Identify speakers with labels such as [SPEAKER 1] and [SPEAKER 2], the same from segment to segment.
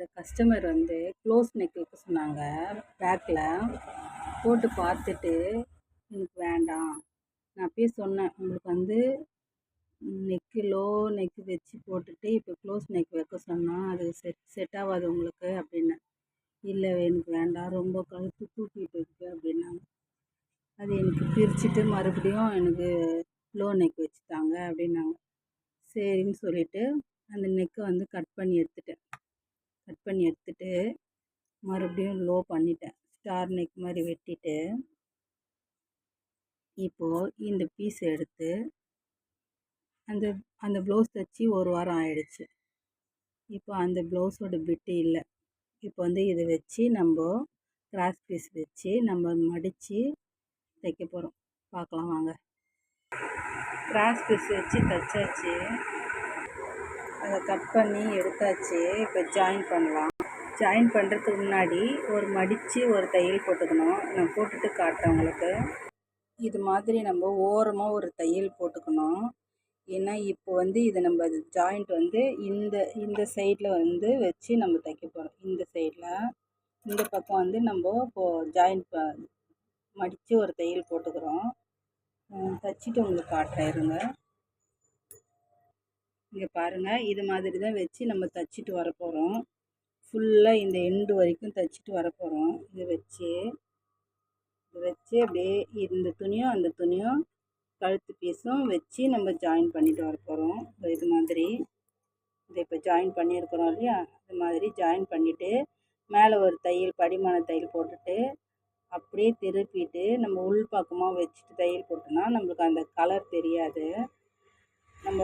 [SPEAKER 1] இந்த கஸ்டமர் வந்து close neck வைக்க சொன்னாங்க பேக்கில் போட்டு பார்த்துட்டு எனக்கு வேண்டாம். நான் அப்பயே சொன்னேன் உங்களுக்கு வந்து நெக்கு லோ நெக்கு வச்சு போட்டுட்டு இப்போ க்ளோஸ் நெக் வைக்க சொன்னால் அது செட் செட் ஆகாது உங்களுக்கு அப்படின்னேன் இல்லை எனக்கு வேண்டாம். ரொம்ப கழுத்து தூக்கிட்டு இருக்கு அப்படின்னாங்க. அது எனக்கு பிரிச்சுட்டு மறுபடியும் எனக்கு லோ நெக் வச்சுட்டாங்க அப்படின்னாங்க. சரின்னு சொல்லிவிட்டு அந்த நெக்கை வந்து கட் பண்ணி எடுத்துட்டேன். கட் பண்ணி எடுத்துட்டு மறுபடியும் லோ பண்ணிட்டேன். ஸ்டார் நெக் மாதிரி வெட்டிட்டு இப்போது இந்த பீஸ் எடுத்து அந்த அந்த ப்ளவுஸ் தைச்சி ஒரு வாரம் ஆயிடுச்சு. இப்போ அந்த ப்ளவுஸோட பிட்டு இல்லை. இப்போ வந்து இதை வச்சு நம்ம கிராஸ் பீஸ் வச்சு நம்ம மடித்து தைக்க போகிறோம் பார்க்கலாம் வாங்க. கிராஸ் பீஸ் வச்சு தைச்சாச்சு. அதை கட் பண்ணி எடுத்தாச்சு. இப்போ ஜாயின் பண்ணலாம். ஜாயின் பண்ணுறதுக்கு முன்னாடி ஒரு மடித்து ஒரு தையல் போட்டுக்கணும். நான் போட்டுட்டு காட்டுறேன் உங்களுக்கு. இது மாதிரி நம்ம ஓரமாக ஒரு தையல் போட்டுக்கணும். ஏன்னா இப்போ வந்து இது நம்ம ஜாயிண்ட் வந்து இந்த இந்த சைடில் வந்து வச்சு நம்ம தைக்க போகிறோம் இந்த சைடில் இந்த பக்கம் வந்து நம்ம இப்போது ஜாயிண்ட் ப மடித்து ஒரு தையல் போட்டுக்கிறோம். தைச்சிட்டு உங்களுக்கு காட்டுறேன் இருங்க. இங்கே பாருங்கள் இது மாதிரி தான் வச்சு நம்ம தைச்சிட்டு வர போகிறோம் ஃபுல்லாக இந்த எண்டு வரைக்கும் தைச்சிட்டு வர போகிறோம் இதை வச்சு இதை வச்சு அப்படியே இந்த துணியும் அந்த துணியும் கழுத்து பீஸும் வச்சு நம்ம ஜாயின் பண்ணிட்டு வர போகிறோம் இது மாதிரி இதை இப்போ ஜாயின் பண்ணியிருக்கிறோம் இல்லையா? இது மாதிரி ஜாயின் பண்ணிவிட்டு மேலே ஒரு தையல் படிமான தையல் போட்டுட்டு அப்படியே திருப்பிட்டு நம்ம உள் பக்கமாக வச்சுட்டு தையல் போட்டோம்னா நம்மளுக்கு அந்த கலர் தெரியாது. நம்ம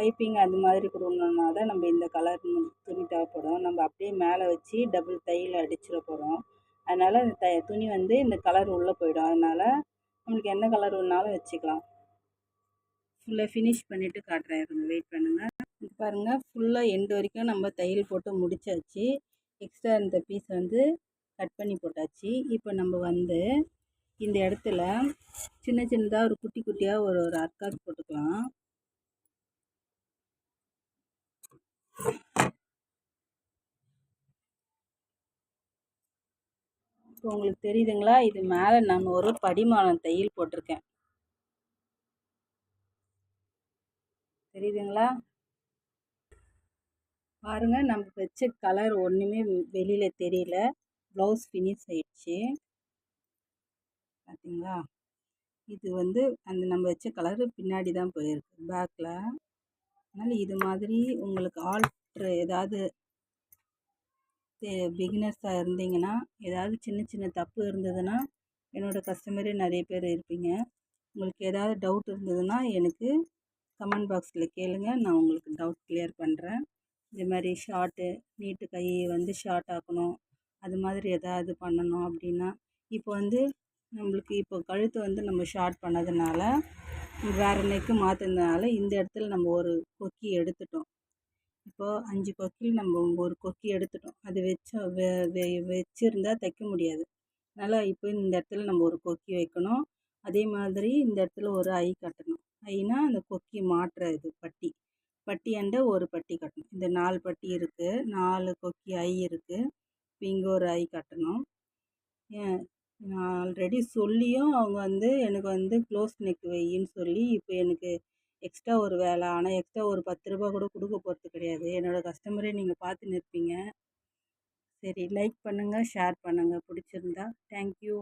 [SPEAKER 1] பைப்பிங் அந்த மாதிரி கொடுக்கணுன்னா தான் நம்ம இந்த கலர் துணி தேவைப்படும். நம்ம அப்படியே மேலே வச்சு டபுள் தையல் அடிச்சிட போகிறோம் அதனால் இந்த த துணி வந்து இந்த கலர் உள்ளே போயிடும். அதனால் நம்மளுக்கு என்ன கலர் வேணாலும் வச்சுக்கலாம். ஃபுல்லாக ஃபினிஷ் பண்ணிவிட்டு காட்டுறேன். இருங்க வெயிட் பண்ணுங்கள் இது பாருங்கள் ஃபுல்லாக எண்டு வரைக்கும் நம்ம தையல் போட்டு முடிச்சாச்சு. எக்ஸ்ட்ரா இந்த பீஸ் வந்து கட் பண்ணி போட்டாச்சு. இப்போ நம்ம வந்து இந்த இடத்துல சின்ன சின்னதாக ஒரு குட்டி குட்டியாக ஒரு ஒரு அர்க்காஸ் போட்டுக்கலாம். இப்போ உங்களுக்கு தெரியுதுங்களா? இது மேலே நான் ஒரு படிமானம் தையல் போட்டிருக்கேன். தெரியுதுங்களா? பாருங்கள் நம்ம வச்ச கலர் ஒன்றுமே வெளியில் தெரியல. ப்ளவுஸ் ஃபினிஷ் ஆயிடுச்சு. பார்த்தீங்களா இது வந்து அந்த நம்ம வச்ச கலரு பின்னாடி தான் போயிருக்கு. பேக்கில் அதனால் இது மாதிரி உங்களுக்கு ஆல்ட்ரு ஏதாவது பிகினர்ஸாக இருந்தீங்கன்னா ஏதாவது சின்ன சின்ன தப்பு இருந்ததுன்னா என்னோடய கஸ்டமரே நிறைய பேர் இருப்பீங்க. உங்களுக்கு ஏதாவது டவுட் இருந்ததுன்னா எனக்கு கமெண்ட் பாக்ஸில் கேளுங்கள் நான் உங்களுக்கு டவுட் கிளியர் பண்ணுறேன் இது மாதிரி ஷார்ட்டு நீட்டு கை வந்து ஷார்ட் ஆக்கணும். அது மாதிரி ஏதாவது பண்ணணும் அப்படின்னா இப்போ வந்து நம்மளுக்கு இப்போ கழுத்தை வந்து நம்ம ஷார்ட் பண்ணதுனால வேறு நெக்கு மாற்றினதுனால இந்த இடத்துல நம்ம ஒரு கொக்கி எடுத்துட்டோம். இப்போது அஞ்சு கொக்கியில் நம்ம ஒரு கொக்கி எடுத்துட்டோம். அது வச்ச வெ வெ வச்சுருந்தா தைக்க முடியாது. அதனால் இப்போ இந்த இடத்துல நம்ம ஒரு கொக்கி வைக்கணும். அதே மாதிரி இந்த இடத்துல ஒரு ஐ கட்டணும். ஐனா அந்த கொக்கி மாட்டுற இது பட்டி. பட்டியாண்ட ஒரு பட்டி கட்டணும். இந்த நாலு பட்டி இருக்குது நாலு கொக்கி ஐ இருக்குது இப்போ இங்கே ஒரு ஐ கட்டணும். நான் ஆல்ரெடி சொல்லியும் அவங்க வந்து எனக்கு வந்து க்ளோஸ் நெக் வையின்னு சொல்லி இப்போ எனக்கு எக்ஸ்ட்ரா ஒரு வேலை. ஆனால் எக்ஸ்ட்ரா ஒரு பத்து ரூபா கூட கொடுக்க போகிறது கிடையாது. என்னோடய கஸ்டமரே நீங்கள் பார்த்துன்னு இருப்பீங்க சரி லைக் பண்ணுங்கள் ஷேர் பண்ணுங்கள் பிடிச்சிருந்தா தேங்க்யூ